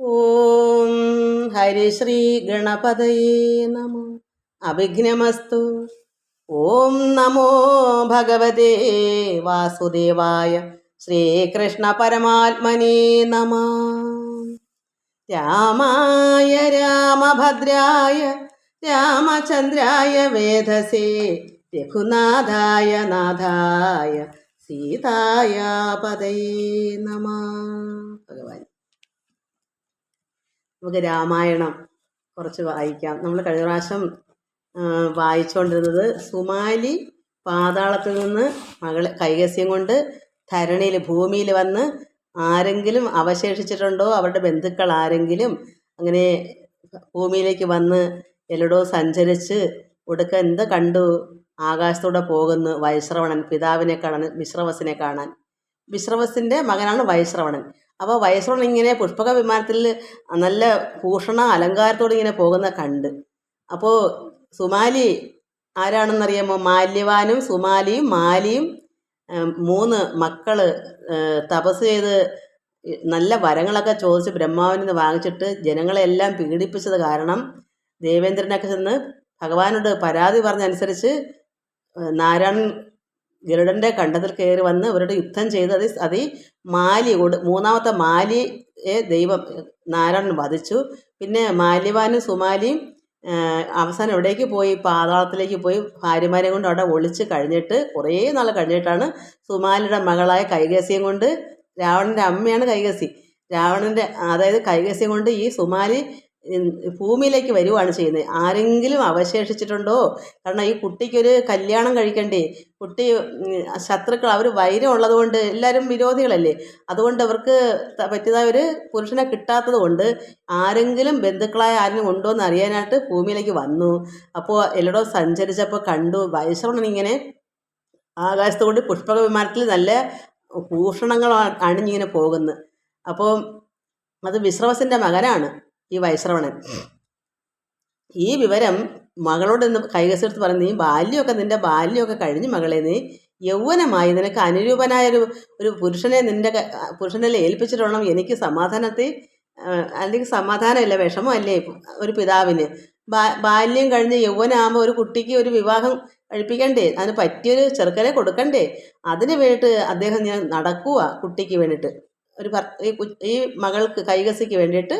ഓം ഹരിശ്രീ ഗണപതയേ നമോ. അഭിഘ്നമസ്തു. ഓം നമോ ഭഗവതേ വാസുദേവായ ശ്രീകൃഷ്ണ പരമാത്മനേ നമ. രാമായ രാമഭദ്രായ രാമചന്ദ്രായ വേദസേ രഘുനാഥായ നാഥായ സീതായ പതയേ നമ. നമുക്ക് രാമായണം കുറച്ച് വായിക്കാം. നമ്മൾ കഴിഞ്ഞ പ്രാവശ്യം വായിച്ചുകൊണ്ടിരുന്നത് സുമാലി പാതാളത്തിൽ നിന്ന് മകളെ കൈകസ്യം കൊണ്ട് ധരണിയിൽ ഭൂമിയിൽ വന്ന് ആരെങ്കിലും അവശേഷിച്ചിട്ടുണ്ടോ? അവരുടെ ബന്ധുക്കൾ ആരെങ്കിലും അങ്ങനെ ഭൂമിയിലേക്ക് വന്ന് എല്ലടോ സഞ്ചരിച്ച് ഒടുക്ക എന്ത് കണ്ടു? ആകാശത്തൂടെ പോകുന്നു വൈശ്രവണൻ പിതാവിനെ കാണാൻ വിശ്രവസിനെ കാണാൻ. വിശ്രവസിന്റെ മകനാണ് വൈശ്രവണൻ. അപ്പോൾ വയസ്സോളം ഇങ്ങനെ പുഷ്പക വിമാനത്തിൽ നല്ല ഭൂഷണ അലങ്കാരത്തോടെ ഇങ്ങനെ പോകുന്ന കണ്ട്. അപ്പോൾ സുമാലി ആരാണെന്നറിയാമോ? മാല്യവാനും സുമാലിയും മാലിയും മൂന്ന് മക്കൾ തപസ് ചെയ്ത് നല്ല വരങ്ങളൊക്കെ ചോദിച്ച് ബ്രഹ്മാവിൽ നിന്ന് വാങ്ങിച്ചിട്ട് ജനങ്ങളെല്ലാം പീഡിപ്പിച്ചത് കാരണം ദേവേന്ദ്രനൊക്കെ ചെന്ന് ഭഗവാനോട് പരാതി പറഞ്ഞനുസരിച്ച് നാരായണൻ ഗരുഡന്റെ കണ്ടത്തിൽ കയറി വന്ന് അവരോട് യുദ്ധം ചെയ്ത് അത് അത് മാലി കൊടു മൂന്നാമത്തെ മാലിയെ ദൈവം നാരായണൻ വധിച്ചു. പിന്നെ മാലിവാനും സുമാലിയും അവസാനം എവിടേക്ക് പോയി? പാതാളത്തിലേക്ക് പോയി. ഭാര്യമാരെ കൊണ്ട് അവിടെ ഒളിച്ച് കഴിഞ്ഞിട്ട് കുറേ നാൾ കഴിഞ്ഞിട്ടാണ് സുമാലിയുടെ മകളായ കൈകസ്യം കൊണ്ട് രാവണന്റെ അമ്മയാണ് കൈകസി. രാവണന്റെ അതായത് കൈകസ്യം കൊണ്ട് ഈ സുമാലി ഭൂമിയിലേക്ക് വരുവാണ് ചെയ്യുന്നത്. ആരെങ്കിലും അവശേഷിച്ചിട്ടുണ്ടോ? കാരണം ഈ കുട്ടിക്കൊരു കല്യാണം കഴിക്കണ്ടേ? കുട്ടി ശത്രുക്കൾ അവർ വൈരം ഉള്ളതുകൊണ്ട് എല്ലാവരും വിരോധികളല്ലേ? അതുകൊണ്ട് അവർക്ക് പറ്റിയതായ ഒരു പുരുഷനെ കിട്ടാത്തത് കൊണ്ട് ആരെങ്കിലും ബന്ധുക്കളായ ആരെങ്കിലും ഉണ്ടോ എന്ന് അറിയാനായിട്ട് ഭൂമിയിലേക്ക് വന്നു. അപ്പോൾ എല്ലടോ സഞ്ചരിച്ചപ്പോൾ കണ്ടു. വൈശ്രവണൻ ഇങ്ങനെ കൊണ്ട് പുഷ്പക വിമാനത്തിൽ നല്ല ഭൂഷണങ്ങൾ അണിഞ്ഞിങ്ങനെ പോകുന്നു. അപ്പോൾ അത് വിശ്രവസിന്റെ മകനാണ്. ഈ വൈശ്രവണൻ. ഈ വിവരം മകളോട് ഇന്ന് കൈകസെടുത്ത് പറഞ്ഞു നീ ബാല്യമൊക്കെ നിന്റെ ബാല്യമൊക്കെ കഴിഞ്ഞ് മകളെ നീ യൗവനമായി നിനക്ക് അനുരൂപനായ ഒരു ഒരു പുരുഷനെ നിന്റെ പുരുഷനെ ഏൽപ്പിച്ചിട്ടുള്ളണം എനിക്ക് സമാധാനത്തിൽ അല്ലെങ്കിൽ സമാധാനമല്ല വിഷമമല്ലേ ഒരു പിതാവിന്. ബാല്യം കഴിഞ്ഞ് യൗവനാകുമ്പോൾ ഒരു കുട്ടിക്ക് ഒരു വിവാഹം കഴിപ്പിക്കണ്ടേ? അതിന് പറ്റിയൊരു ചെറുക്കനെ കൊടുക്കണ്ടേ? അതിന് വേണ്ടിയിട്ട് അദ്ദേഹം ഞാൻ നടക്കുക കുട്ടിക്ക് വേണ്ടിയിട്ട്. ഒരു ഈ മകൾക്ക് കൈകസിക്ക് വേണ്ടിയിട്ട്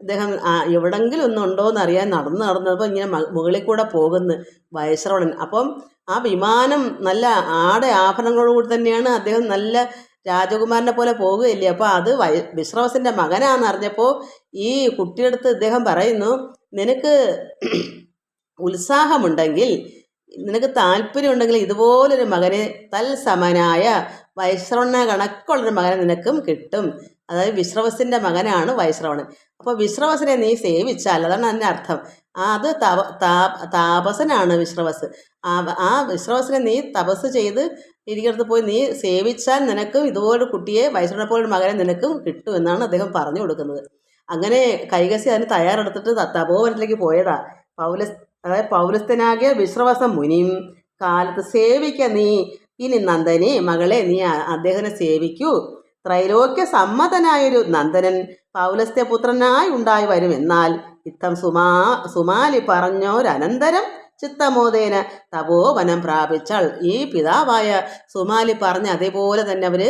അദ്ദേഹം എവിടെങ്കിലും ഒന്നും ഉണ്ടോ എന്ന് അറിയാൻ നടന്ന് നടന്നപ്പോൾ ഇങ്ങനെ മുകളിൽ കൂടെ പോകുന്നു വയസ്രവണൻ അപ്പം ആ വിമാനം നല്ല ആടെ ആഭരണങ്ങളോടുകൂടി തന്നെയാണ് അദ്ദേഹം നല്ല രാജകുമാരനെ പോലെ പോകുകയില്ലേ. അപ്പോൾ അത് വൈ വിശ്രവസിന്റെ മകനാന്ന് അറിഞ്ഞപ്പോൾ ഈ കുട്ടിയെടുത്ത് ഇദ്ദേഹം പറയുന്നു നിനക്ക് ഉത്സാഹമുണ്ടെങ്കിൽ നിനക്ക് താല്പര്യമുണ്ടെങ്കിൽ ഇതുപോലൊരു മകനെ തൽസമനായ വൈശ്രവണ കണക്കുള്ളൊരു മകനെ നിനക്കും കിട്ടും. അതായത് വിശ്രവസിന്റെ മകനാണ് വൈശ്രവണൻ അപ്പോൾ വിശ്രവസിനെ നീ സേവിച്ചാൽ അതാണ് അതിന്റെ അർത്ഥം. അത് തപ താപസനാണ് വിശ്രവസ്. ആ ആ വിശ്രവസിനെ നീ തപസ് ചെയ്ത് ഇരിക്കടുത്ത് പോയി നീ സേവിച്ചാൽ നിനക്കും ഇതുപോലെ കുട്ടിയെ വൈശ്രവനെ പോലൊരു മകനെ നിനക്കും കിട്ടും എന്നാണ് അദ്ദേഹം പറഞ്ഞു കൊടുക്കുന്നത്. അങ്ങനെ കൈകസി അതിന് തയ്യാറെടുത്തിട്ട് തപോവനത്തിലേക്ക് പോയതാ. പൗലസ് അതായത് പൗലസ്തനാകിയ വിശ്രവസം മുനിയും കാലത്ത് സേവിക്ക നീ ഇനി നന്ദനെ മകളെ നീ അദ്ദേഹത്തിനെ സേവിക്കൂ. ത്രൈലോക്യ സമ്മതനായൊരു നന്ദനൻ പൗലസ്ത്യ പുത്രനായി ഉണ്ടായി വരും. എന്നാൽ ഇത്തം സുമാ സുമാലി പറഞ്ഞോരനന്തരം ചിത്തമോദേന തപോവനം പ്രാപിച്ചാൽ ഈ പിതാവായ സുമാലി പറഞ്ഞ അതേപോലെ തന്നെ അവർ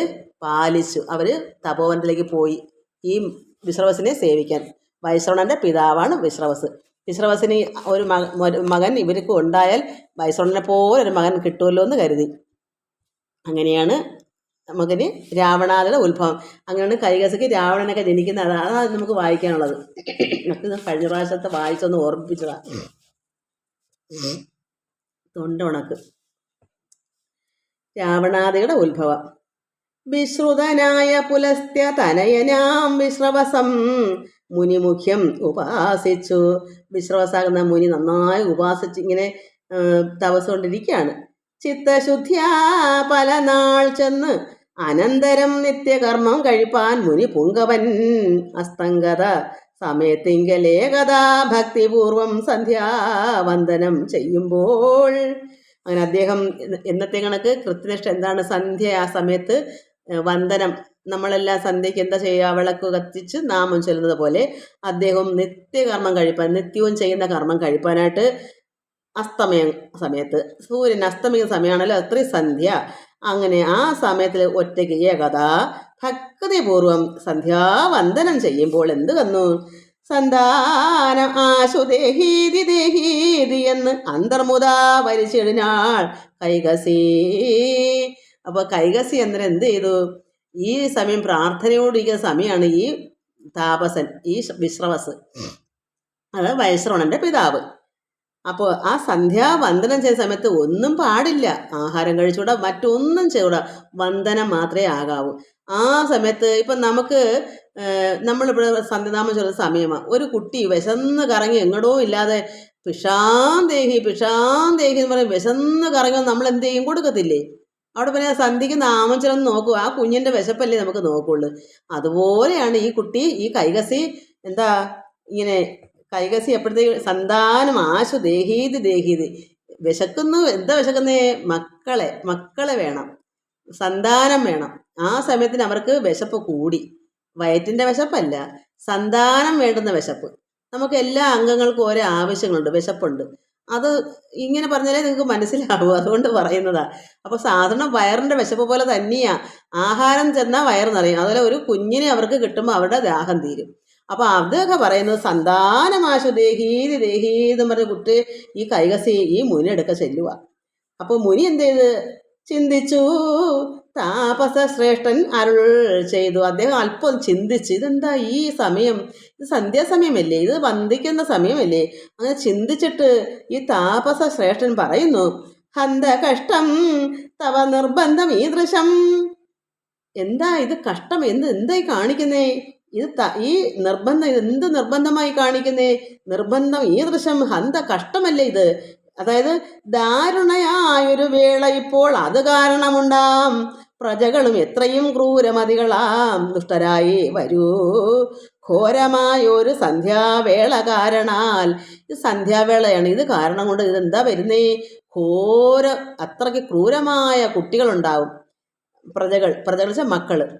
പാലിച്ചു. അവർ തപോവനത്തിലേക്ക് പോയി ഈ വിശ്രവസിനെ സേവിക്കാൻ. വൈശ്രവണന്റെ പിതാവാണ് വിശ്രവസ്. വിശ്രവസിന് ഒരു മകൻ ഇവർക്ക് ഉണ്ടായാൽ വൈശ്രവണനെ പോലെ ഒരു മകൻ കിട്ടുമല്ലോ എന്ന് കരുതി. അങ്ങനെയാണ് നമുക്കിന് രാവണാലയുടെ ഉത്ഭവം. അങ്ങനെയാണ് കൈകസക്ക് രാവണനൊക്കെ ജനിക്കുന്ന അതാണ് അത് നമുക്ക് വായിക്കാനുള്ളത്. കഴിഞ്ഞ പ്രാവശ്യത്തെ വായിച്ചൊന്ന് ഓർമ്മിപ്പിച്ചതാ. തൊണ്ട ഉണക്ക് രാവണാദിയുടെ ഉത്ഭവം. വിശ്രുതനായ പുലസ്ത്യ തനയനാം വിശ്രവസം മുനിമുഖ്യം ഉപാസിച്ചു. വിശ്രവസാകുന്ന മുനി നന്നായി ഉപാസിച്ച് ഇങ്ങനെ ആ, തപസ് കൊണ്ടിരിക്കുകയാണ് ചിത്തശുദ്ധ്യാ പല നാൾ ചെന്ന് അനന്തരം നിത്യകർമ്മം കഴിപ്പാൻ മുനി പുങ്കവൻ അസ്തംഗത. സമയത്തിങ്കലേകഥാ ഭക്തിപൂർവം സന്ധ്യാവന്ദനം ചെയ്യുമ്പോൾ. അങ്ങനെ അദ്ദേഹം എന്നത്തെ കണക്ക് കൃത്യനിഷ്ഠ എന്താണ്? സന്ധ്യ ആ സമയത്ത് വന്ദനം. നമ്മളെല്ലാം സന്ധ്യയ്ക്ക് എന്താ ചെയ്യുക? വിളക്ക് കത്തിച്ച് നാമം ചൊല്ലുന്നത് പോലെ അദ്ദേഹം നിത്യകർമ്മം കഴിപ്പാൻ നിത്യവും ചെയ്യുന്ന കർമ്മം കഴിപ്പാനായിട്ട് അസ്തമയ സമയത്ത്. സൂര്യൻ അസ്തമിക്കുന്ന സമയമാണല്ലോ അത്രയും സന്ധ്യ. അങ്ങനെ ആ സമയത്തിൽ ഒറ്റയ്ക്ക് ഏകത ഭക്തിപൂർവം സന്ധ്യാവന്ദനം ചെയ്യുമ്പോൾ എന്ത് വന്നു? സന്താനം ആശു ദേഹീതി എന്ന് അന്തർമുദാ വരിച്ചിടിനാൾ കൈകസി. അപ്പോൾ കൈകസി എന്നാൽ എന്ത് ചെയ്തു? ഈ സമയം പ്രാർത്ഥനയോടിരിക്കുന്ന സമയമാണ് ഈ താപസൻ ഈ വിശ്രവസ്. അത് വൈശ്രവണന്റെ പിതാവ്. അപ്പോൾ ആ സന്ധ്യാവന്ദനം ചെയ്യുന്ന സമയത്ത് ഒന്നും പാടില്ല. ആഹാരം കഴിച്ചുകൂടാ മറ്റൊന്നും ചെയ്തുകൂടാ വന്ദനം മാത്രമേ ആകാവൂ. ആ സമയത്ത് ഇപ്പം നമുക്ക് നമ്മളിവിടെ സന്ധ്യനാമം ചൊല്ലുന്ന സമയമാണ് ഒരു കുട്ടി വിശന്ന് കറങ്ങി എങ്ങടോ ഇല്ലാതെ പിഷാം ദേഹി പിഷാം ദേഹി എന്ന് പറയും. വിശന്ന് കറങ്ങി നമ്മൾ എന്ത് ചെയ്യും കൊടുക്കത്തില്ലേ? അവിടെ പിന്നെ സന്ധ്യക്ക് നാമം ചെന്ന് നോക്കൂ. ആ കുഞ്ഞിന്റെ വിശപ്പല്ലേ നമുക്ക് നോക്കുള്ളൂ. അതുപോലെയാണ് ഈ കുട്ടി ഈ കൈകസി എന്താ ഇങ്ങനെ കൈകസി എപ്പോഴത്തേക്ക് സന്താനം ആശു ദേഹീത് ദേഹീത്. വിശക്കുന്നു എന്താ വിശക്കുന്നേ? മക്കളെ മക്കളെ വേണം. സന്താനം വേണം. ആ സമയത്തിന് അവർക്ക് വിശപ്പ് കൂടി. വയറ്റിന്റെ വിശപ്പല്ല. സന്താനം വേണ്ടുന്ന വിശപ്പ്. നമുക്ക് എല്ലാ അംഗങ്ങൾക്കും ഓരോ ആവശ്യങ്ങളുണ്ട്. വിശപ്പുണ്ട്. അത് ഇങ്ങനെ പറഞ്ഞാലേ നിങ്ങൾക്ക് മനസ്സിലാവൂ. അതുകൊണ്ട് പറയുന്നതാ. അപ്പോൾ സാധാരണ വയറിന്റെ വിശപ്പ് പോലെ തന്നെയാ. ആഹാരം ചെന്നാൽ വയറ് നിറയും. അതുപോലെ ഒരു കുഞ്ഞിനെ അവർക്ക് കിട്ടുമ്പോൾ അവരുടെ ദാഹം തീരും. അപ്പോൾ അതൊക്കെ പറയുന്നത് സന്താനമാശു ദേഹീത് ദേഹീത് പറഞ്ഞ കുട്ടി ഈ കൈകസി ഈ മുനി എടുക്ക ചെല്ലുക അപ്പോൾ മുനി എന്ത് ചെയ്ത്? ചിന്തിച്ചു. താപസ ശ്രേഷ്ഠൻ അരുൾ ചെയ്തു. അദ്ദേഹം അല്പം ചിന്തിച്ചു ഇതെന്താ ഈ സമയം? ഇത് സന്ധ്യാസമയമല്ലേ? ഇത് വന്ദിക്കുന്ന സമയമല്ലേ? അങ്ങനെ ചിന്തിച്ചിട്ട് ഈ താപസ ശ്രേഷ്ഠൻ പറയുന്നു ഹന്ത കഷ്ടം തവ നിർബന്ധം ഈ ദൃശം എന്താ ഇത് കഷ്ടം? എന്ത് എന്തായി കാണിക്കുന്നേ? ഇത് ഈ നിർബന്ധം ഇത് എന്ത് നിർബന്ധമായി കാണിക്കുന്നേ? നിർബന്ധം ഈ ദൃശ്യം ഹന്ത കഷ്ടമല്ലേ ഇത്? അതായത് ദാരുണയായൊരു വേള ഇപ്പോൾ അത് കാരണമുണ്ടാം. പ്രജകളും എത്രയും ക്രൂരമതികളാം. ദുഷ്ടരായി വരൂ. ഘോരമായൊരു സന്ധ്യാവേള കാരണാൽ. ഇത് സന്ധ്യാവേളയാണ് ഇത് കാരണം കൊണ്ട് ഇതെന്താ വരുന്നേ? ഘോര അത്രയ്ക്ക് ക്രൂരമായ കുട്ടികളുണ്ടാവും. പ്രജകൾ പ്രജകൾ വെച്ചാൽ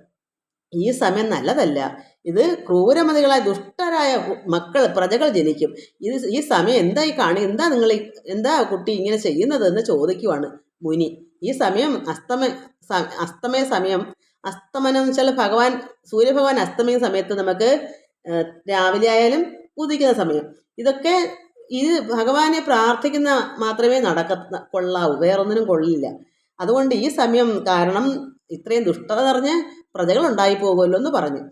ഈ സമയം നല്ലതല്ല. ഇത് ക്രൂരമതികളായ ദുഷ്ടരായ മക്കൾ പ്രജകൾ ജനിക്കും. ഇത് ഈ സമയം എന്തായി കാണി എന്താ നിങ്ങൾ എന്താ കുട്ടി ഇങ്ങനെ ചെയ്യുന്നത് എന്ന് ചോദിക്കുവാണ് മുനി. ഈ സമയം അസ്തമ അസ്തമയ സമയം അസ്തമനം എന്ന് വെച്ചാൽ ഭഗവാൻ സൂര്യഭഗവാൻ അസ്തമയ സമയത്ത് നമുക്ക് രാവിലെ ആയാലും ഉദിക്കുന്ന സമയം. ഇതൊക്കെ ഇത് ഭഗവാനെ പ്രാർത്ഥിക്കുന്ന മാത്രമേ നടക്ക കൊള്ളാവൂ. വേറൊന്നിനും കൊള്ളില്ല. അതുകൊണ്ട് ഈ സമയം കാരണം ഇത്രയും ദുഷ്ടത നിറഞ്ഞ് പ്രജകൾ ഉണ്ടായി പോകുമല്ലോ എന്ന് പറഞ്ഞു.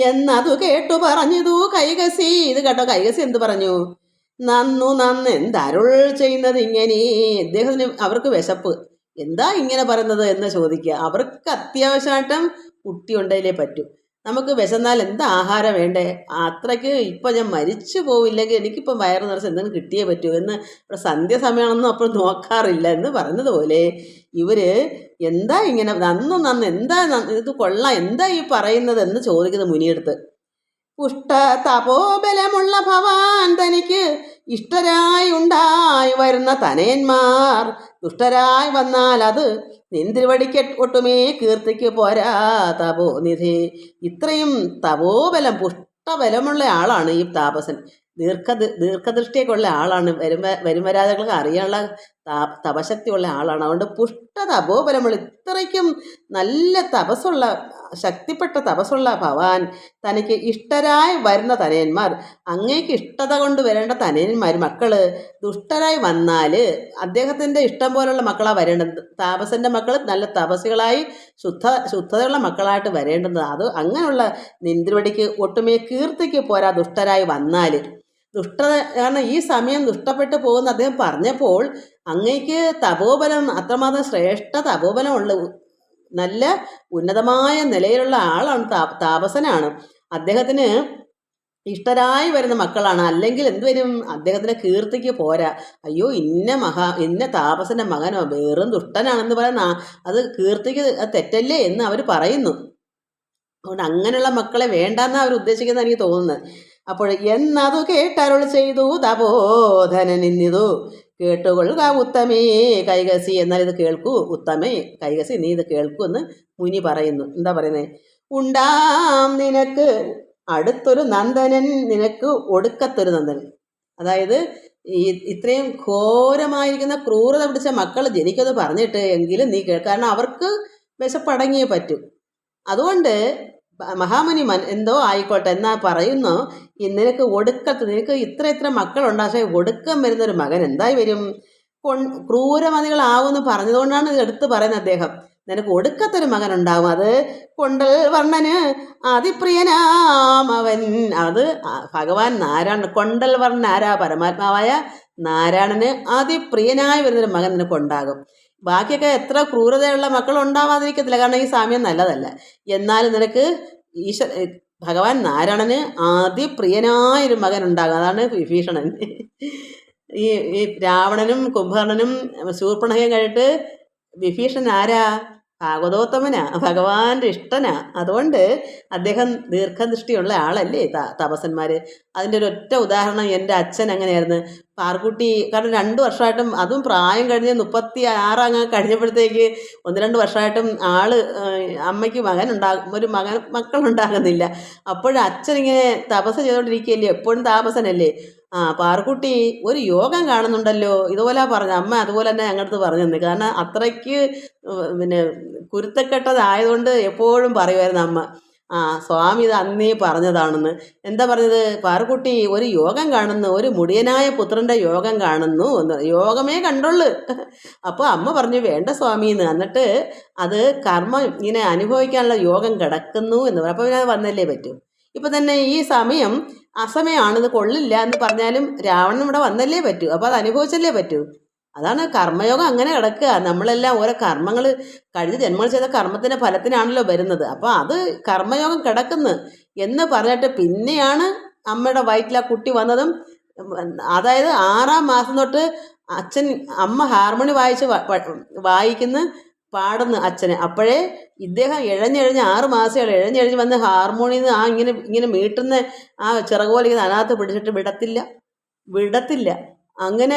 എന്നതു കേട്ടു പറഞ്ഞതു കൈകസി. ഇത് കേട്ടോ കൈകസി എന്ത് പറഞ്ഞു? നന്നു നന്ന് എന്തരുൾ ചെയ്യുന്നത് ഇങ്ങനെ? ഇദ്ദേഹത്തിന് അവർക്ക് വിശപ്പ്. എന്താ ഇങ്ങനെ പറയുന്നത്? എന്ന് ചോദിക്കുക. അവർക്ക് അത്യാവശ്യമായിട്ടും കുട്ടി ഉണ്ടെങ്കിലേ പറ്റൂ. നമുക്ക് വിശന്നാൽ എന്താ ആഹാരം വേണ്ടേ? അത്രയ്ക്ക് ഇപ്പം ഞാൻ മരിച്ചു പോവില്ലെങ്കിൽ എനിക്കിപ്പം വയറ് നിറച്ച് എന്തെങ്കിലും കിട്ടിയേ പറ്റൂ എന്ന് സന്ധ്യ സമയമാണെന്നും അപ്പം നോക്കാറില്ല എന്ന് പറഞ്ഞതുപോലെ ഇവർ എന്താ ഇങ്ങനെ നന്നു നന്ന് എന്താ ഇത് കൊള്ളാം എന്താ ഈ പറയുന്നത് എന്ന് ചോദിക്കുന്നത് മുനിയെടുത്ത്. പുഷ്ട തപോബലമുള്ള ഭവാൻ തനിക്ക് ഇഷ്ടരായി ഉണ്ടായി വരുന്ന തനയന്മാർ. ദുഷ്ടരായി വന്നാൽ അത് നിന്തിരുവടിക്ക് ഒട്ടുമേ കീർത്തിക്ക് പോരാ തപോനിധി ഇത്രയും തപോബലം പുഷ്ടബലമുള്ള ആളാണ് ഈ താപസൻ. ദീർഘ ദീർഘദൃഷ്ടിയൊക്കെ ഉള്ള ആളാണ്. വരും വരും വരാതകൾക്ക് അറിയാനുള്ള തപശക്തിയുള്ള ആളാണ്. അതുകൊണ്ട് പുഷ്ട തപോബലമുള്ള ഇത്രയ്ക്കും നല്ല തപസ്സുള്ള ശക്തിപ്പെട്ട തപസ്സുള്ള ഭവാൻ തനിക്ക് ഇഷ്ടരായി വരുന്ന തനയന്മാർ അങ്ങേക്ക് ഇഷ്ടത കൊണ്ട് വരേണ്ട തനയന്മാർ മക്കൾ ദുഷ്ടരായി വന്നാൽ അദ്ദേഹത്തിന്റെ ഇഷ്ടം പോലുള്ള മക്കളാണ് വരേണ്ടത്. താപസന്റെ മക്കൾ നല്ല തപസ്സുകളായി ശുദ്ധ ശുദ്ധതയുള്ള മക്കളായിട്ട് വരേണ്ടത്. അത് അങ്ങനെയുള്ള നിന്ദ്രവടിക്ക് ഒട്ടുമേ കീർത്തിക്ക് പോരാ ദുഷ്ടരായി വന്നാൽ ദുഷ്ടത കാരണം ഈ സമയം ദുഷ്ടപ്പെട്ടു പോകുന്ന അദ്ദേഹം പറഞ്ഞപ്പോൾ അങ്ങേക്ക് തപോബലം അത്രമാത്രം ശ്രേഷ്ഠ തപോബലമുള്ള നല്ല ഉന്നതമായ നിലയിലുള്ള ആളാണ് താ താപസനാണ്. അദ്ദേഹത്തിന് ഇഷ്ടരായി വരുന്ന മക്കളാണ്. അല്ലെങ്കിൽ എന്തുവരും അദ്ദേഹത്തിന്റെ കീർത്തിക്ക് പോരാ. അയ്യോ ഇന്ന മഹാ ഇന്ന താപസന്റെ മകനോ വേറും ദുഷ്ടനാണെന്ന് പറയുന്ന അത് കീർത്തിക്ക് തെറ്റല്ലേ എന്ന് അവർ പറയുന്നു. അതുകൊണ്ട് അങ്ങനെയുള്ള മക്കളെ വേണ്ടെന്നാണ് അവർ ഉദ്ദേശിക്കുന്നത് എനിക്ക് തോന്നുന്നത്. അപ്പോൾ എന്നതു കേട്ടരുൾ ചെയ്തു തപോധനനിന്നിതു കേട്ടുകൊള്ളുക ഉത്തമേ കൈകസി എന്നാൽ ഇത് കേൾക്കൂ. ഉത്തമേ കൈകസി നീ ഇത് കേൾക്കൂ എന്ന് മുനി പറയുന്നു. എന്താ പറയുന്നത് ഉണ്ടാം നിനക്ക് അടുത്തൊരു നന്ദനൻ നിനക്ക് ഒടുക്കത്തൊരു നന്ദനൻ. അതായത് ഈ ഇത്രയും ഘോരമായിരിക്കുന്ന ക്രൂരത പിടിച്ച മക്കൾ ജനിക്കുന്നത് പറഞ്ഞിട്ട് എങ്കിലും നീ കേൾ കാരണം അവർക്ക് വിശപ്പടങ്ങിയേ പറ്റൂ. അതുകൊണ്ട് മഹാമുനി എന്തോ ആയിക്കോട്ടെ എന്നാ പറയുന്നു നിനക്ക് ഒടുക്കത്ത് നിനക്ക് ഇത്ര ഇത്ര മക്കളുണ്ട് പക്ഷേ ഒടുക്കം വരുന്നൊരു മകൻ എന്തായി വരും? കൊൺ ക്രൂരമതികളാവുമെന്ന് പറഞ്ഞതുകൊണ്ടാണ് ഇത് എടുത്തു പറയുന്നത് അദ്ദേഹം. നിനക്ക് ഒടുക്കത്തൊരു മകൻ ഉണ്ടാവും അത് കൊണ്ടൽ വർണന് അതിപ്രിയനാം അവൻ. അത് ഭഗവാൻ നാരായണൻ കൊണ്ടൽ വർണൻ ആരാ? പരമാത്മാവായ നാരായണന് അതിപ്രിയനായി വരുന്നൊരു മകൻ നിനക്കുണ്ടാകും. ബാക്കിയൊക്കെ എത്ര ക്രൂരതയുള്ള മക്കൾ ഉണ്ടാവാതിരിക്കത്തില്ല കാരണം ഈ സാമ്യം നല്ലതല്ല. എന്നാലും നിനക്ക് ഈശ്വര ഭഗവാൻ നാരായണന് അതിപ്രിയനായൊരു മകൻ ഉണ്ടാകും അതാണ് വിഭീഷണൻ. ഈ ഈ രാവണനും കുംഭകർണനും ശൂർപ്പണഹയും കഴിഞ്ഞിട്ട് വിഭീഷണൻ ആരാ? ഭാഗവതോത്തമനാ ഭഗവാന്റെ ഇഷ്ടനാ. അതുകൊണ്ട് അദ്ദേഹം ദീർഘദൃഷ്ടിയുള്ള ആളല്ലേ ത തപസന്മാർ അതിന്റെ ഒരു ഒറ്റ ഉദാഹരണം എന്റെ അച്ഛൻ അങ്ങനെയായിരുന്നു പാർക്കുട്ടി കാരണം രണ്ട് വർഷമായിട്ടും അതും പ്രായം കഴിഞ്ഞ് മുപ്പത്തി ആറങ്ങ് കഴിഞ്ഞപ്പോഴത്തേക്ക് ഒന്ന് രണ്ട് വർഷമായിട്ടും ആൾ അമ്മയ്ക്ക് മകൻ ഉണ്ടാകും ഒരു മകൻ മക്കളുണ്ടാകുന്നില്ല. അച്ഛനിങ്ങനെ തപസ് ചെയ്തുകൊണ്ടിരിക്കുകയല്ലേ? എപ്പോഴും താപസനല്ലേ ആ പാർക്കുട്ടി ഒരു യോഗം കാണുന്നുണ്ടല്ലോ. ഇതുപോലെ പറഞ്ഞു അമ്മ അതുപോലെ തന്നെ ഞങ്ങളടുത്ത് പറഞ്ഞു തന്നെ കാരണം അത്രയ്ക്ക് പിന്നെ കുരുത്തക്കെട്ടതായതുകൊണ്ട് എപ്പോഴും പറയുമായിരുന്നു അമ്മ. ആ സ്വാമി ഇത് അന്നേ പറഞ്ഞതാണെന്ന്. എന്താ പറഞ്ഞത്? പാറുക്കുട്ടി ഒരു യോഗം കാണുന്നു ഒരു മുടിയനായ പുത്രന്റെ യോഗം കാണുന്നു എന്ന്. യോഗമേ കണ്ടുള്ളു. അപ്പോൾ അമ്മ പറഞ്ഞു വേണ്ട സ്വാമി എന്ന് എന്നിട്ട് അത് കർമ്മം ഇങ്ങനെ അനുഭവിക്കാനുള്ള യോഗം കിടക്കുന്നു എന്ന് പറഞ്ഞു. അപ്പോൾ പിന്നെ വന്നല്ലേ പറ്റൂ. ഇപ്പം തന്നെ ഈ സമയം അസമയമാണിത് കൊള്ളില്ല എന്ന് പറഞ്ഞാലും രാവണൻ ഇവിടെ വന്നല്ലേ പറ്റൂ. അപ്പോൾ അത് അനുഭവിച്ചല്ലേ പറ്റൂ. അതാണ് കർമ്മയോഗം അങ്ങനെ കിടക്കുക. നമ്മളെല്ലാം ഓരോ കർമ്മങ്ങൾ കഴിഞ്ഞ ജന്മങ്ങൾ ചെയ്ത കർമ്മത്തിന്റെ ഫലത്തിനാണല്ലോ വരുന്നത്. അപ്പോൾ അത് കർമ്മയോഗം കിടക്കുന്നു എന്ന് പറഞ്ഞിട്ട് പിന്നെയാണ് അമ്മയുടെ വയറ്റിൽ ആ കുട്ടി വന്നതും അതായത് ആറാം മാസം തൊട്ട് അച്ഛൻ അമ്മ ഹാർമോണി വായിച്ച് വായിക്കുന്ന. പാടുന്നു അച്ഛന്. അപ്പോഴേ ഇദ്ദേഹം ഇഴഞ്ഞിഴഞ്ഞ് ആറ് മാസമാണ് ഇഴഞ്ഞിഴഞ്ഞ് വന്ന് ഹാർമോണിയിൽ നിന്ന് ആ ഇങ്ങനെ ഇങ്ങനെ മീട്ടുന്ന ആ ചിറകോലിങ്ങനെ അതിനകത്ത് പിടിച്ചിട്ട് വിടത്തില്ല. വിടത്തില്ല. അങ്ങനെ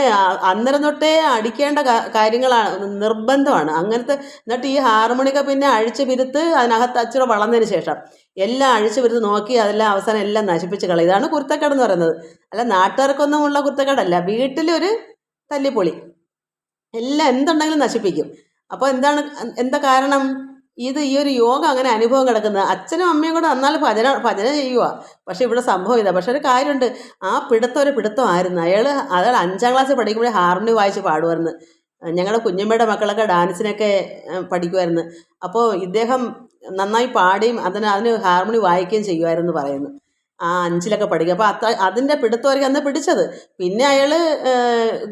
അന്നേരം തൊട്ടേ അടിക്കേണ്ട കാര്യങ്ങളാണ്. നിർബന്ധമാണ്. അങ്ങനത്തെ എന്നിട്ട് ഈ ഹാർമോണിക്ക പിന്നെ അഴിച്ചു പിരുത്ത് അതിനകത്ത് അച്ചിരി വളർന്നതിന് ശേഷം എല്ലാം അഴിച്ചു പിരുത്ത് നോക്കി അതെല്ലാം അവസാനം എല്ലാം നശിപ്പിച്ച് കളയും. ഇതാണ് കുരുത്തക്കേടെന്ന് പറയുന്നത്. അല്ല നാട്ടുകാർക്കൊന്നും ഉള്ള കുരുത്തക്കേടല്ല. വീട്ടിലൊരു തല്ലിപ്പൊളി. എല്ലാം എന്തുണ്ടെങ്കിലും നശിപ്പിക്കും. അപ്പോൾ എന്താണ് എന്താ കാരണം? ഇത് ഈ ഒരു യോഗം അങ്ങനെ അനുഭവം കിടക്കുന്നത്. അച്ഛനും അമ്മയും കൂടെ വന്നാൽ ഭജന ഭജന ചെയ്യുക പക്ഷെ ഇവിടെ സംഭവം ഇതാ. പക്ഷെ ഒരു കാര്യമുണ്ട്. ആ പിടുത്തം ഒരു പിടുത്തമായിരുന്നു അയാൾ അയാൾ അഞ്ചാം ക്ലാസ്സിൽ പഠിക്കുമ്പോഴേ ഹാർമോണി വായിച്ച് പാടുമായിരുന്നു ഞങ്ങളുടെ കുഞ്ഞമ്മയുടെ മക്കളൊക്കെ ഡാൻസിനൊക്കെ പഠിക്കുമായിരുന്നു അപ്പോൾ ഇദ്ദേഹം നന്നായി പാടിയും അതിന് അതിന് ഹാർമോണി വായിക്കുകയും ചെയ്യുമായിരുന്നു പറയുന്നു. ആ അഞ്ചിലൊക്കെ പഠിക്കുക. അപ്പോൾ അത്ര അതിന്റെ പിടുത്തമായിരിക്കും അന്ന് പിടിച്ചത്. പിന്നെ അയാൾ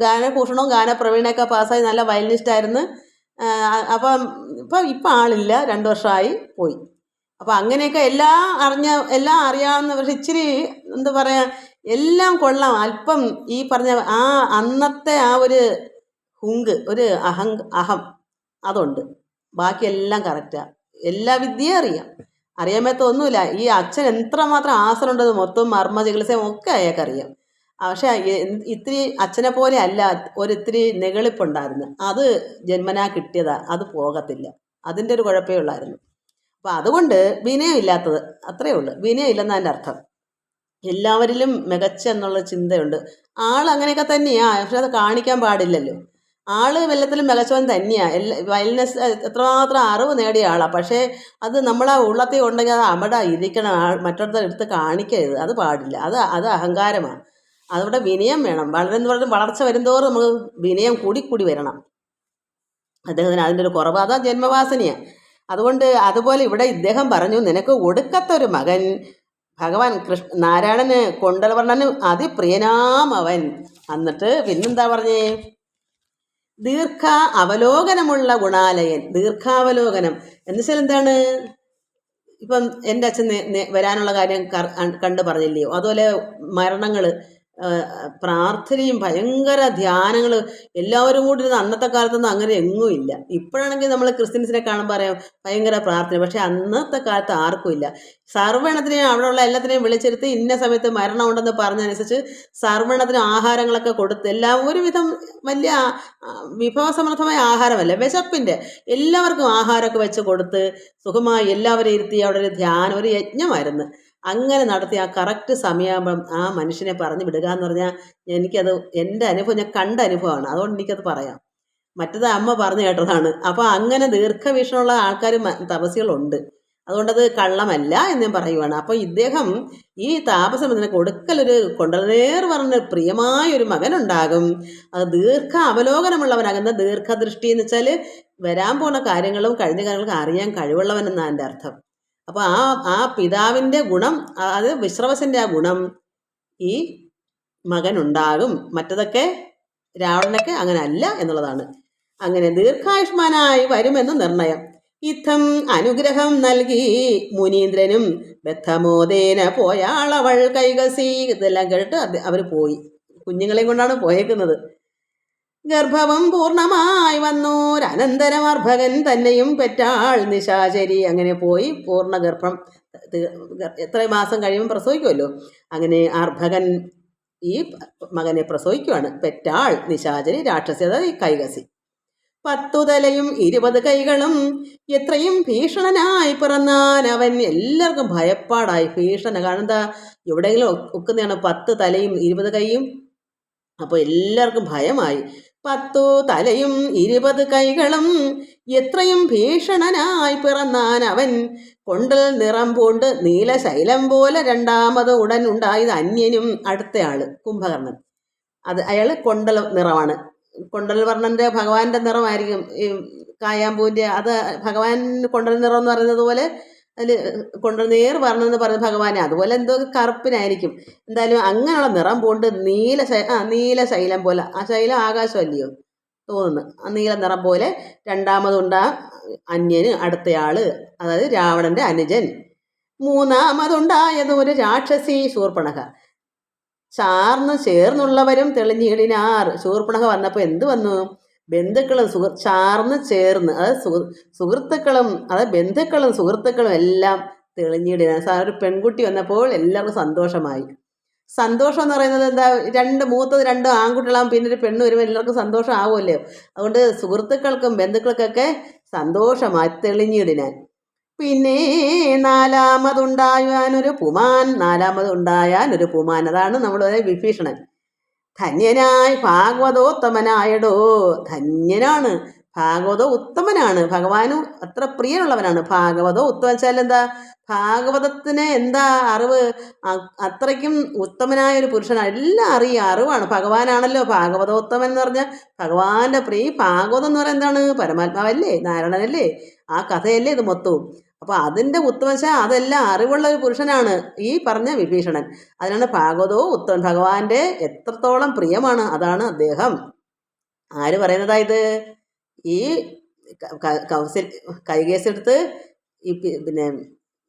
ഗാനഭൂഷണവും ഗാനപ്രവീണയൊക്കെ പാസ്സായി. നല്ല വയലിനിസ്റ്റായിരുന്നു. അപ്പം ഇപ്പം ഇപ്പം ആളില്ല. രണ്ട് വർഷമായി പോയി. അപ്പോൾ അങ്ങനെയൊക്കെ എല്ലാ അറിഞ്ഞ എല്ലാം അറിയാവുന്നവർ ഇച്ചിരി എന്താ പറയുക എല്ലാം കൊള്ളാം. അല്പം ഈ പറഞ്ഞ ആ അന്നത്തെ ആ ഒരു ഹുങ്ക് ഒരു അഹം അഹം അതുണ്ട്. ബാക്കിയെല്ലാം കറക്റ്റാണ് എല്ലാ വിദ്യയും അറിയാം. അറിയാൻ മേത്ത ഒന്നുമില്ല. ഈ അച്ഛൻ എത്രമാത്രം ആസനമുണ്ടെന്ന് മൊത്തം മർമ്മ ചികിത്സയും ഒക്കെ അയാൾക്കറിയാം. പക്ഷേ ഇത്തിരി അച്ഛനെ പോലെ അല്ല ഒരിത്തിരി നെകളിപ്പുണ്ടായിരുന്നു. അത് ജന്മനാ കിട്ടിയതാ അത് പോകത്തില്ല. അതിന്റെ ഒരു കുഴപ്പമേ ഉള്ളായിരുന്നു. അപ്പം അതുകൊണ്ട് വിനയമില്ലാത്തത് അത്രയേ ഉള്ളൂ. വിനയം ഇല്ലെന്ന് അതിന്റെ അർത്ഥം. എല്ലാവരിലും മികച്ച എന്നുള്ള ചിന്തയുണ്ട്. ആൾ അങ്ങനെയൊക്കെ തന്നെയാണ് പക്ഷെ അത് കാണിക്കാൻ പാടില്ലല്ലോ. ആൾ വെല്ലത്തിലും മികച്ചവൻ തന്നെയാണ് എല്ലാ വയലിനസ് എത്രമാത്രം അറിവ് നേടിയ ആളാണ് പക്ഷേ അത് നമ്മളെ ഉള്ളത്തിൽ ഉണ്ടെങ്കിൽ അത് അവിടെ ഇരിക്കണം മറ്റൊരുത്തർ എടുത്ത് കാണിക്കരുത്. അത് പാടില്ല. അത് അത് അഹങ്കാരമാണ്. അതവിടെ വിനയം വേണം. വളരെന്ന് പറഞ്ഞ് വളർച്ച വരുന്തോറും നമുക്ക് വിനയം കൂടി കൂടി വരണം. അദ്ദേഹത്തിന് അതിന്റെ ഒരു കുറവ്. അതാ ജന്മവാസനയാണ് അതുകൊണ്ട് അതുപോലെ ഇവിടെ ഇദ്ദേഹം പറഞ്ഞു നിനക്ക് ഒടുക്കത്തൊരു മകൻ ഭഗവാൻ കൃഷ്ണ നാരായണന് കൊണ്ടൽവർണന് അതിപ്രിയനാം അവൻ. എന്നിട്ട് പിന്നെന്താ പറഞ്ഞേ? ദീർഘ അവലോകനമുള്ള ഗുണാലയൻ. ദീർഘാവലോകനം. എന്നുവെച്ചാൽ എന്താണ്? ഇപ്പം എന്റെ അച്ഛൻ വരാനുള്ള കാര്യം കണ്ട് പറഞ്ഞില്ലയോ? അതുപോലെ മരണങ്ങൾ പ്രാർത്ഥനയും ഭയങ്കര ധ്യാനങ്ങൾ എല്ലാവരും കൂടി ഇരുന്ന് അന്നത്തെ കാലത്തൊന്നും അങ്ങനെ എങ്ങും ഇല്ല. ഇപ്പോഴാണെങ്കിൽ നമ്മൾ ക്രിസ്ത്യൻസിനെ കാണുമ്പോൾ പറയാം ഭയങ്കര പ്രാർത്ഥന. പക്ഷെ അന്നത്തെ കാലത്ത് ആർക്കും ഇല്ല. സർവണത്തിനെയും അവിടെയുള്ള എല്ലാത്തിനെയും വിളിച്ചെടുത്ത് ഇന്ന സമയത്ത് മരണം ഉണ്ടെന്ന് പറഞ്ഞനുസരിച്ച് സർവണത്തിന് ആഹാരങ്ങളൊക്കെ കൊടുത്ത് എല്ലാം ഒരുവിധം വലിയ വിഭവസമൃദ്ധമായ ആഹാരമല്ല വിശപ്പിന്റെ എല്ലാവർക്കും ആഹാരമൊക്കെ വെച്ച് കൊടുത്ത് സുഖമായി എല്ലാവരെയും ഇരുത്തി അവിടെ ഒരു ധ്യാനം ഒരു യജ്ഞമായിരുന്നു. അങ്ങനെ നടത്തി ആ കറക്റ്റ് സമയമാകുമ്പം ആ മനുഷ്യനെ പറഞ്ഞു വിടുക എന്ന് പറഞ്ഞാൽ എനിക്കത് എന്റെ അനുഭവം ഞാൻ കണ്ട അനുഭവമാണ്. അതുകൊണ്ട് എനിക്കത് പറയാം. മറ്റത് അമ്മ പറഞ്ഞു കേട്ടതാണ്. അപ്പോൾ അങ്ങനെ ദീർഘവീക്ഷണമുള്ള ആൾക്കാർ തപസ്സുകളുണ്ട് അതുകൊണ്ടത് കള്ളമല്ല എന്ന് ഞാൻ പറയുവാണ്. അപ്പോൾ ഇദ്ദേഹം ഈ താപസം നിനക്ക് കൊടുക്കലൊരു കൊണ്ടലേർ പറഞ്ഞ പ്രിയമായ ഒരു മകനുണ്ടാകും. അത് ദീർഘ അവലോകനമുള്ളവനാകുന്ന ദീർഘദൃഷ്ടി എന്ന് വെച്ചാൽ വരാൻ പോണ കാര്യങ്ങളും കഴിഞ്ഞ കാര്യങ്ങളും അറിയാൻ കഴിവുള്ളവൻ എന്നാണ് എന്റെ അർത്ഥം. അപ്പോൾ ആ ആ പിതാവിന്റെ ഗുണം അത് വിശ്രവസിന്റെ ആ ഗുണം ഈ മകനുണ്ടാകും. മറ്റതൊക്കെ രാവണനൊക്കെ അങ്ങനെ അല്ല എന്നുള്ളതാണ്. അങ്ങനെ ദീർഘായുഷ്മാനായി വരുമെന്ന് നിർണയം. ഇത്തം അനുഗ്രഹം നൽകി മുനീന്ദ്രനും ബദ്ധമോദേന പോയാളവൾ കൈകസി ഇതെല്ലാം കേട്ട് അവർ പോയി. കുഞ്ഞുങ്ങളെയും കൊണ്ടാണ് പോയേക്കുന്നത്. ഗർഭവം പൂർണമായി വന്നു. അർഭകൻ തന്നെയും പെറ്റാൾ നിശാചരി. അങ്ങനെ പോയി പൂർണ ഗർഭം എത്ര മാസം കഴിയുമ്പോൾ പ്രസവിക്കുമല്ലോ അങ്ങനെ അർഭകൻ ഈ മകനെ പ്രസവിക്കുവാണ്. പെറ്റാൾ നിശാചരി രാക്ഷസി അതായത് കൈകസി. പത്തു തലയും ഇരുപത് കൈകളും എത്രയും ഭീഷണനായി പിറന്നാൻ അവൻ എല്ലാവർക്കും ഭയപ്പാടായി. ഭീഷണ കാരണം എന്താ? എവിടെയെങ്കിലും ഒക്കുന്നതാണ് പത്ത് തലയും ഇരുപത് കൈയും. അപ്പോൾ എല്ലാവർക്കും ഭയമായി. പത്തു തലയും ഇരുപത് കൈകളും എത്രയും ഭീഷണനായി പിറന്നാൻ അവൻ. കൊണ്ടൽ നിറം പൂണ്ട് നീലശൈലം പോലെ രണ്ടാമത് ഉടൻ ഉണ്ടായത് അന്യനും അടുത്തയാൾ കുംഭകർണൻ. അത് അയാൾ കൊണ്ടൽ നിറമാണ്. കൊണ്ടൽ വർണന്റെ ഭഗവാന്റെ നിറമായിരിക്കും ഈ കായാമ്പൂവിന്റെ അത് ഭഗവാൻ കൊണ്ടൽ നിറം എന്ന് പറയുന്നത് പോലെ അതിൽ കൊണ്ടൽ നേർ വർണം എന്ന് പറയുന്നത് ഭഗവാനെ. അതുപോലെ എന്തോ കറുപ്പിനായിരിക്കും. എന്തായാലും അങ്ങനെയുള്ള നിറം പോണ്ട് നീല ആ നീല ശൈലം പോലെ ആ ശൈലം ആകാശമല്ലയോ തോന്നുന്നു. ആ നീല നിറം പോലെ രണ്ടാമതുണ്ടാ അന്യന് അടുത്തയാൾ അതായത് രാവണന്റെ അനുജൻ. മൂന്നാമതുണ്ടായത് ഒരു രാക്ഷസി ശൂർപ്പണക ചാർന്ന് ചേർന്നുള്ളവരും തെളിഞ്ഞിടിനാർ ശൂർപ്പണക വന്നപ്പോൾ എന്ത് വന്നു? ബന്ധുക്കളും സുഹൃ ചാർന്ന് ചേർന്ന് അതായത് സുഹൃ സുഹൃത്തുക്കളും അതായത് ബന്ധുക്കളും സുഹൃത്തുക്കളും എല്ലാം തെളിഞ്ഞിടിനാർ സാർ ഒരു പെൺകുട്ടി വന്നപ്പോൾ എല്ലാവർക്കും സന്തോഷമായി. സന്തോഷം എന്ന് പറയുന്നത് എന്താ രണ്ട് മൂത്തത് രണ്ട് ആൺകുട്ടികളാകും പിന്നെ ഒരു പെണ്ണ് വരുമ്പോൾ എല്ലാവർക്കും സന്തോഷം ആവുമല്ലോ. അതുകൊണ്ട് സുഹൃത്തുക്കൾക്കും ബന്ധുക്കൾക്കൊക്കെ സന്തോഷമായി തെളിഞ്ഞിടിനാൻ പിന്നെ നാലാമതുണ്ടായാൻ ഒരു പുമാൻ നാലാമതുണ്ടായാൻ ഒരു പുമാൻ. അതാണ് നമ്മൾ വിഭീഷണൻ. ധന്യനായി ഭാഗവതോത്തമനായടോ. ധന്യനാണ്. ഭാഗവതോ ഉത്തമനാണ്. ഭഗവാനും അത്ര പ്രിയനുള്ളവനാണ്. ഭാഗവതോ ഉത്തമൻ വെച്ചാൽ എന്താ? ഭാഗവതത്തിന് എന്താ അറിവ്? അത്രയ്ക്കും ഉത്തമനായ ഒരു പുരുഷനാണ്. എല്ലാം അറിയ. അറിവാണ്. ഭഗവാനാണല്ലോ ഭാഗവതോത്തമൻ എന്ന് പറഞ്ഞാൽ ഭഗവാന്റെ പ്രിയ ഭാഗവതം എന്ന് പറയുന്നത് എന്താണ്? പരമാത്മാവല്ലേ? നാരായണനല്ലേ? ആ കഥയല്ലേ ഇത് മൊത്തവും. അപ്പോൾ അതിന്റെ ഉത്തമശ അതെല്ലാം അറിവുള്ള ഒരു പുരുഷനാണ് ഈ പറഞ്ഞ വിഭീഷണൻ. അതിനാണ് ഭാഗവതവും ഉത്തമൻ. ഭഗവാന്റെ എത്രത്തോളം പ്രിയമാണ് അതാണ് അദ്ദേഹം. ആര് പറയുന്നതാ ഇത്? ഈ കൗസിൽ കൈകേസെടുത്ത് ഈ പിന്നെ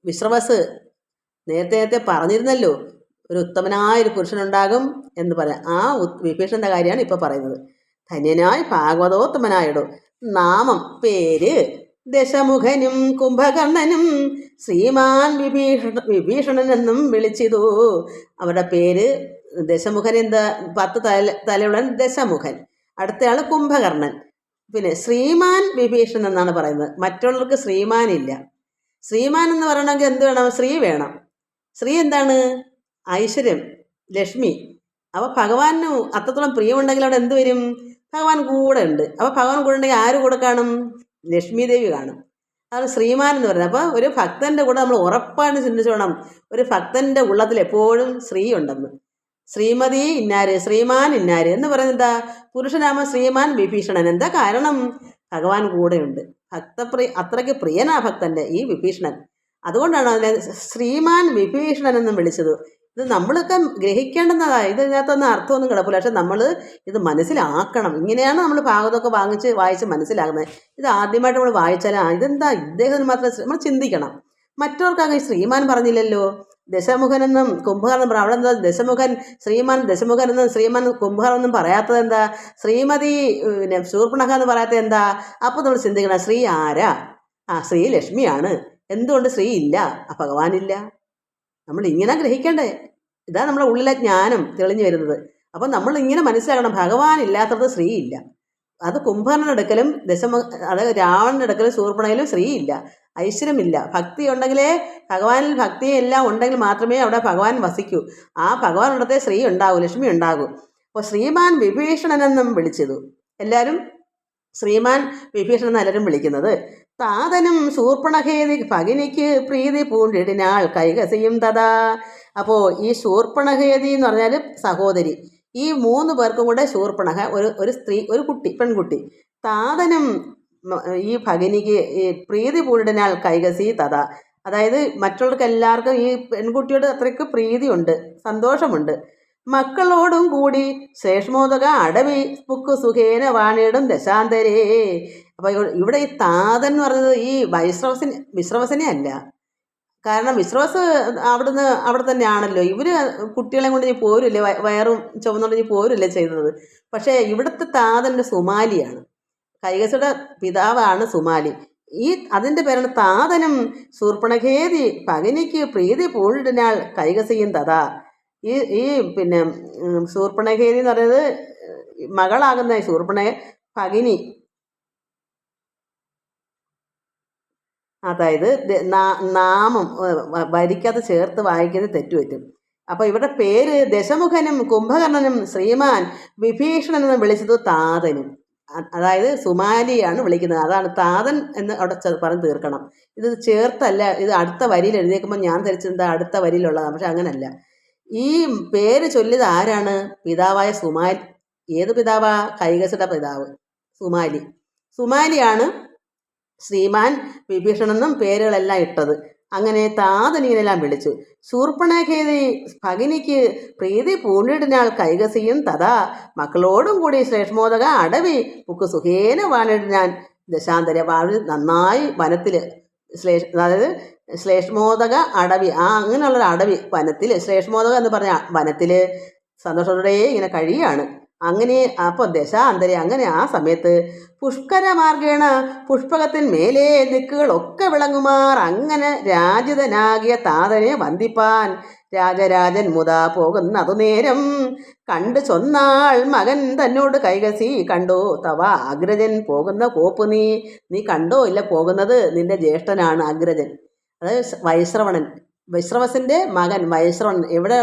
വിശ്രവസ് നേരത്തെ നേരത്തെ പറഞ്ഞിരുന്നല്ലോ ഒരു ഉത്തമനായ ഒരു പുരുഷനുണ്ടാകും എന്ന് പറയാം ആ വിഭീഷണന്റെ കാര്യമാണ് ഇപ്പോൾ പറയുന്നത്. ധന്യനായി ഭാഗവതോത്തമനായിടും. നാമം പേര് ദശമുഖനും കുംഭകർണനും ശ്രീമാൻ വിഭീഷണ വിഭീഷണൻ എന്നും വിളിച്ചിതു. അവരുടെ പേര് ദശമുഖൻ എന്താ? പത്ത് തല തലയുള്ള ദശമുഖൻ. അടുത്തയാൾ കുംഭകർണൻ. പിന്നെ ശ്രീമാൻ വിഭീഷണൻ എന്നാണ് പറയുന്നത്. മറ്റുള്ളവർക്ക് ശ്രീമാൻ ഇല്ല. ശ്രീമാൻ എന്ന് പറയണമെങ്കിൽ എന്ത് വേണം? ശ്രീ വേണം. ശ്രീ എന്താണ്? ഐശ്വര്യം ലക്ഷ്മി. അപ്പോൾ ഭഗവാന് അത്രത്തോളം പ്രിയമുണ്ടെങ്കിൽ അവിടെ എന്ത് വരും? ഭഗവാൻ കൂടെ ഉണ്ട്. അപ്പോൾ ഭഗവാൻ കൂടെ ഉണ്ടെങ്കിൽ ആര് കൂടെ കാണും? ലക്ഷ്മി ദേവി കാണും. അതാണ് ശ്രീമാൻ എന്ന് പറയുന്നത്. അപ്പോൾ ഒരു ഭക്തന്റെ കൂടെ നമ്മൾ ഉറപ്പാണ് ചിന്തിച്ചോണം. ഒരു ഭക്തന്റെ ഉള്ളത്തിൽ എപ്പോഴും ശ്രീ ഉണ്ടെന്ന്. ശ്രീമതി ഇന്നാര്? ശ്രീമാൻ ഇന്നാര്? എന്ന് പറയുന്നത് എന്താ? പുരുഷനാമ ശ്രീമാൻ വിഭീഷണൻ. എന്താ കാരണം? ഭഗവാൻ കൂടെയുണ്ട്. ഭക്തപ്രിയ അത്രയ്ക്ക് പ്രിയനാ ഭക്തന്റെ ഈ വിഭീഷണൻ. അതുകൊണ്ടാണ് അതിനെ ശ്രീമാൻ വിഭീഷണൻ എന്നും വിളിച്ചത്. ഇത് നമ്മളൊക്കെ ഗ്രഹിക്കേണ്ടുന്നതാ ഇതിനകത്തൊന്നും അർത്ഥമൊന്നും കിടപ്പില്ല പക്ഷെ നമ്മൾ ഇത് മനസ്സിലാക്കണം. ഇങ്ങനെയാണ് നമ്മൾ ഭാഗത്തൊക്കെ വാങ്ങിച്ച് വായിച്ച് മനസ്സിലാകുന്നത് ഇത് ആദ്യമായിട്ട് നമ്മൾ വായിച്ചാൽ ഇതെന്താ? ഇദ്ദേഹത്തിന് മാത്രം നമ്മൾ ചിന്തിക്കണം. മറ്റവർക്കാകെ ശ്രീമാൻ പറഞ്ഞില്ലല്ലോ. ദശമുഖനെന്നും കുംഭകർണെന്നും പറ- അവിടെ എന്താ ദശമുഖൻ ശ്രീമാൻ ദശമുഖൻ എന്നും ശ്രീമാൻ കുംഭകർണെന്നും എന്നും പറയാത്തത് എന്താ? ശ്രീമതി പിന്നെ ശൂർപ്പണക എന്ന് പറയാത്തത് എന്താ? അപ്പോൾ നമ്മൾ ചിന്തിക്കണം ശ്രീ ആരാ? ആ ശ്രീ ലക്ഷ്മിയാണ്. എന്തുകൊണ്ട് ശ്രീ ഇല്ല? ആ ഭഗവാനില്ല. നമ്മൾ ഇങ്ങനെ ഗ്രഹിക്കണ്ടേ? ഇതാ നമ്മുടെ ഉള്ളിലെ ജ്ഞാനം തെളിഞ്ഞു വരുന്നത്. അപ്പം നമ്മൾ ഇങ്ങനെ മനസ്സിലാക്കണം ഭഗവാൻ ഇല്ലാത്തത് സ്ത്രീ ഇല്ല അത് കുംഭകർണന്റെ ദശമ അതായത് ശൂർപ്പണയിലും ഐശ്വര്യം ഇല്ല ഐശ്വര്യമില്ല. ഭക്തി ഉണ്ടെങ്കിലേ ഭഗവാനിൽ ഭക്തി എല്ലാം ഉണ്ടെങ്കിൽ മാത്രമേ അവിടെ ഭഗവാൻ വസിക്കൂ. ആ ഭഗവാൻ ഉണ്ടത്തെ സ്ത്രീ ഉണ്ടാകൂ ലക്ഷ്മി ഉണ്ടാകൂ. അപ്പോൾ ശ്രീമാൻ വിഭീഷണനെന്നും വിളിച്ചതു. എല്ലാവരും ശ്രീമാൻ വിഭീഷണൻ എല്ലാവരും വിളിക്കുന്നത്. താതനും ശൂർപ്പണഹേതി ഭഗിനിക്ക് പ്രീതി പൂണ്ടിടിനാൾ കൈകസിയും തഥാ. അപ്പോൾ ഈ ശൂർപ്പണഹേതി എന്ന് പറഞ്ഞാൽ സഹോദരി. ഈ മൂന്ന് പേർക്കും കൂടെ ശൂർപ്പണഹ ഒരു ഒരു സ്ത്രീ ഒരു കുട്ടി പെൺകുട്ടി. താതനും ഈ ഭഗിനിക്ക് ഈ പ്രീതി പൂണ്ടിടിനാൾ കൈകസി തഥാ. അതായത് മറ്റുള്ളവർക്ക് എല്ലാവർക്കും ഈ പെൺകുട്ടിയോട് അത്രയ്ക്ക് പ്രീതിയുണ്ട് സന്തോഷമുണ്ട്. മക്കളോടും കൂടി ശേഷ്മോദക അടവി പുക്കു സുഖേന വാണിടും ദശാന്തരേ. അപ്പോൾ ഇവിടെ ഈ താതൻ എന്ന് പറഞ്ഞത് ഈ വൈശ്രവസിന് വിശ്രവസനെ അല്ല കാരണം വിശ്രവസ് അവിടുന്ന് അവിടെ തന്നെയാണല്ലോ. ഇവർ കുട്ടികളെ കൊണ്ട് ഇനി പോരില്ലേ? വയറും ചുമന്നുകൊണ്ട് ഇനി പോരില്ലേ ചെയ്തത് പക്ഷേ ഇവിടുത്തെ താതന്റെ സുമാലിയാണ്. കൈകസയുടെ പിതാവാണ് സുമാലി. ഈ അതിന്റെ പേരാണ് താതനും സൂർപ്പണഖേദി പകനിക്ക് പ്രീതി പൂണ്ടിനാൾ കൈകസിയും തഥാ. ഈ ഈ പിന്നെ സൂർപ്പണഖേരി എന്ന് പറയുന്നത് മകളാകുന്ന ശൂർപ്പണ ഭഗിനി. അതായത് നാമം വരിക്കകത്ത് ചേർത്ത് വായിക്കുന്നത് തെറ്റുപറ്റും. അപ്പോൾ ഇവിടെ പേര് ദശമുഖനും കുംഭകർണനും ശ്രീമാൻ വിഭീഷണൻ എന്ന് വിളിച്ചത് താതനും. അതായത് സുമാലിയാണ് വിളിക്കുന്നത്. അതാണ് താതൻ എന്ന് അവിടെ പറഞ്ഞ് തീർക്കണം. ഇത് ചേർത്തല്ല ഇത് അടുത്ത വരിയിൽ എഴുതിയേക്കുമ്പോൾ ഞാൻ ധരിച്ചെന്താ അടുത്ത വരിയിലുള്ളതാണ് പക്ഷെ അങ്ങനല്ല. ഈ പേര് ചൊല്ലിയത് ആരാണ്? പിതാവായ സുമാലി. ഏത് പിതാവാ? കൈകസയുടെ പിതാവ് സുമാലി. സുമാലിയാണ് ശ്രീമാൻ വിഭീഷണെന്നും പേരുകളെല്ലാം ഇട്ടത്. അങ്ങനെ താതനീനെല്ലാം വിളിച്ചു. ശൂർപ്പണഖേതി ഭഗിനിക്ക് പ്രീതി പൂണ്ടിടിനാൾ കൈകസിയും തഥാ മക്കളോടും കൂടി ശ്രേഷ്മോദക അടവി പുക്ക് സുഖേന വാണിടിനാൻ ദശാന്തര വാഴി നന്നായി വനത്തിൽ ശ്ലേഷ അതായത് ശ്ലേഷ്മോദക അടവി ആ അങ്ങനെയുള്ളൊരു അടവി വനത്തിൽ ശ്ലേഷ്മോദക എന്ന് പറഞ്ഞ വനത്തിൽ സന്തോഷത്തോടെ ഇങ്ങനെ കഴിയാണ് അങ്ങനെ അപ്പോൾ ദശാന്തരി അങ്ങനെ ആ സമയത്ത് പുഷ്കരമാർഗേണ പുഷ്പകത്തിൻ മേലേ ദിക്കുകളൊക്കെ വിളങ്ങുമാർ അങ്ങനെ രാജിതനാകിയ താതനെ വന്ദിപ്പാൻ രാജരാജൻ മുതാ പോകുന്നതു നേരം. കണ്ടു ചൊന്നാൾ മകൻ തന്നോട് കൈകസി. കണ്ടോ തവ അഗ്രജൻ പോകുന്ന കോപ്പ് നീ. നീ കണ്ടോ ഇല്ല പോകുന്നത് നിന്റെ ജ്യേഷ്ഠനാണ് അഗ്രജൻ. അതായത് വൈശ്രവണൻ. വൈശ്രവസിന്റെ മകൻ വൈശ്രവണൻ ഇവിടെ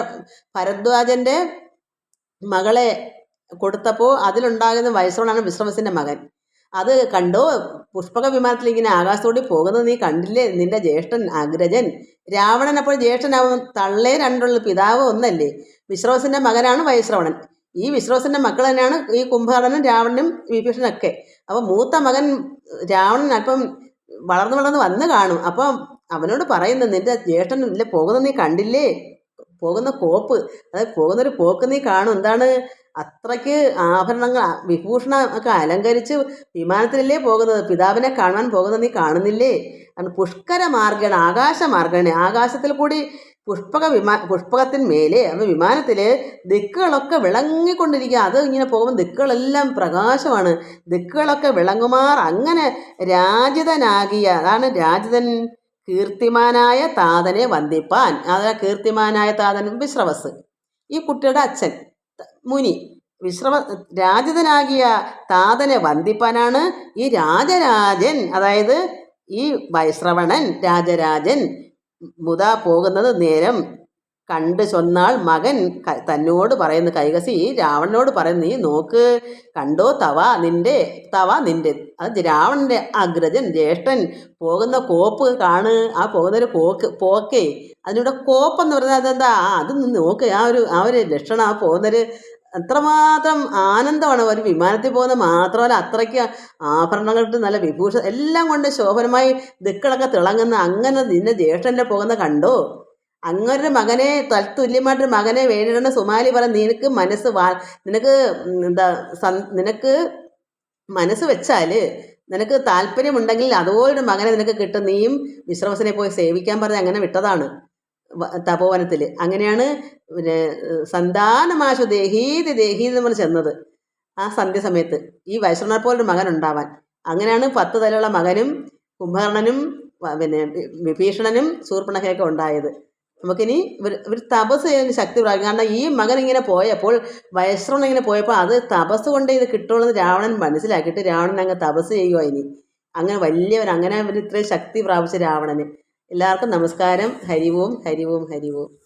ഭരദ്വാജന്റെ മകളെ കൊടുത്തപ്പോൾ അതിലുണ്ടാകുന്ന വൈശ്രവണാണ് വിശ്രവസിന്റെ മകൻ. അത് കണ്ടോ പുഷ്പക വിമാനത്തിൽ ഇങ്ങനെ ആകാശത്തോടി പോകുന്നത് നീ കണ്ടില്ലേ? നിന്റെ ജ്യേഷ്ഠൻ അഗ്രജൻ. രാവണൻ അപ്പോൾ ജ്യേഷ്ഠനാവും. തള്ളേ രണ്ടുള്ള. പിതാവ് ഒന്നല്ലേ. വിശ്രവസിന്റെ മകനാണ് വൈശ്രവണൻ. ഈ വിശ്രവസിന്റെ മക്കൾ തന്നെയാണ് ഈ കുംഭകർണനും രാവണനും വിഭീഷണനൊക്കെ. അപ്പോൾ മൂത്ത മകൻ രാവണൻ അല്പം വളർന്നു വളർന്ന് വന്ന് കാണും. അപ്പം അവനോട് പറയുന്നു നിന്റെ ജ്യേഷ്ഠൻ ഇല്ല പോകുന്ന നീ കണ്ടില്ലേ? പോകുന്ന കോപ്പ്. അതായത് പോകുന്നൊരു പോക്ക് നീ കാണും. എന്താണ്? അത്രയ്ക്ക് ആഭരണങ്ങൾ വിഭൂഷണം ഒക്കെ അലങ്കരിച്ച് വിമാനത്തിലല്ലേ പോകുന്നത്? പിതാവിനെ കാണാൻ പോകുന്നത് നീ കാണുന്നില്ലേ? കാരണം പുഷ്കര മാർഗേണ ആകാശ മാർഗേണ ആകാശത്തിൽ കൂടി പുഷ്പക വിമാ പുഷ്പകത്തിന് മേലെ അപ്പോൾ വിമാനത്തിൽ ദിക്കുകളൊക്കെ വിളങ്ങിക്കൊണ്ടിരിക്കുക അത് ഇങ്ങനെ പോകുമ്പോൾ ദിക്കുകളെല്ലാം പ്രകാശമാണ്. ദിക്കുകളൊക്കെ വിളങ്ങുമാർ അങ്ങനെ രാജിതനാകിയ അതാണ് രാജിതൻ കീർത്തിമാനായ താതനെ വന്ദിപ്പാൻ. അതാ കീർത്തിമാനായ താതൻ വിശ്രവസ്. ഈ കുട്ടിയുടെ അച്ഛൻ മുനി വിശ്രമ രാജിതനാകിയ താതനെ വന്ദിപ്പാനാണ് ഈ രാജരാജൻ. അതായത് ഈ വൈശ്രവണൻ രാജരാജൻ മുത പോകുന്നത് നേരം കണ്ട് ചൊന്നാൾ മകൻ തന്നോട് പറയുന്ന കൈകസി രാവണനോട് പറയുന്നു നീ നോക്ക് കണ്ടോ തവ നിന്റെ തവ നിന്റെ. അത് രാവണന്റെ അഗ്രജൻ ജ്യേഷ്ഠൻ പോകുന്ന കോപ്പ് കാണ് ആ പോകുന്നൊരു പോക്ക് പോക്കേ. അതിനൂടെ കോപ്പെന്ന് പറഞ്ഞാൽ അതെന്താ? അത് നോക്ക് ആ ഒരു ആ ഒരു ലക്ഷണം ആ പോകുന്നൊരു അത്രമാത്രം ആനന്ദമാണ് ഒരു വിമാനത്തിൽ പോകുന്നത്. മാത്രമല്ല അത്രയ്ക്ക് ആഭരണങ്ങൾക്ക് നല്ല വിഭൂഷ എല്ലാം കൊണ്ട് ശോഭനമായി ദിക്കളൊക്കെ തിളങ്ങുന്ന അങ്ങനെ നിന്നെ ജ്യേഷ്ഠന്റെ പോകുന്ന കണ്ടോ? അങ്ങനൊരു മകനെ തൽത്തുല്യമായിട്ടൊരു മകനെ വേണ്ടിയിടുന്ന സുമാലി പറ നിനക്ക് മനസ്സ് വാ നിനക്ക് എന്താ നിനക്ക് മനസ്സ് വെച്ചാൽ നിനക്ക് താല്പര്യമുണ്ടെങ്കിൽ അതുപോലൊരു മകനെ നിനക്ക് കിട്ടും. നീയും വിശ്രമസിനെ പോയി സേവിക്കാൻ പറഞ്ഞ് അങ്ങനെ വിട്ടതാണ്. തപോവനത്തിൽ അങ്ങനെയാണ് പിന്നെ സന്താനമാശു ദേഹീതി ദേഹീതി എന്ന് പറഞ്ഞ് ചെന്നത് ആ സന്ധ്യ സമയത്ത്. ഈ വൈശ്രവണ പോലൊരു മകൻ ഉണ്ടാവാൻ. അങ്ങനെയാണ് പത്ത് തലയുള്ള മകനും കുംഭകർണനും പിന്നെ വിഭീഷണനും ശൂർപ്പണഖയൊക്കെ ഉണ്ടായത്. നമുക്കിനി ഇവർ ഇവർ തപസ് ചെയ്യുന്ന ശക്തി പ്രാപിക്കും. കാരണം ഈ മകൻ ഇങ്ങനെ പോയപ്പോൾ വൈശ്രവണൻ ഇങ്ങനെ പോയപ്പോൾ അത് തപസ് കൊണ്ട് ഇത് കിട്ടുള്ളൂ എന്ന് രാവണൻ മനസ്സിലാക്കിയിട്ട് രാവണൻ അങ്ങ് തപസ് ചെയ്യുക ഇനി. അങ്ങനെ വലിയവൻ അങ്ങനെ ഇത്രയും ശക്തി പ്രാപിച്ച രാവണന്. എല്ലാവർക്കും നമസ്കാരം. ഹരിവും ഹരിവും ഹരിവും.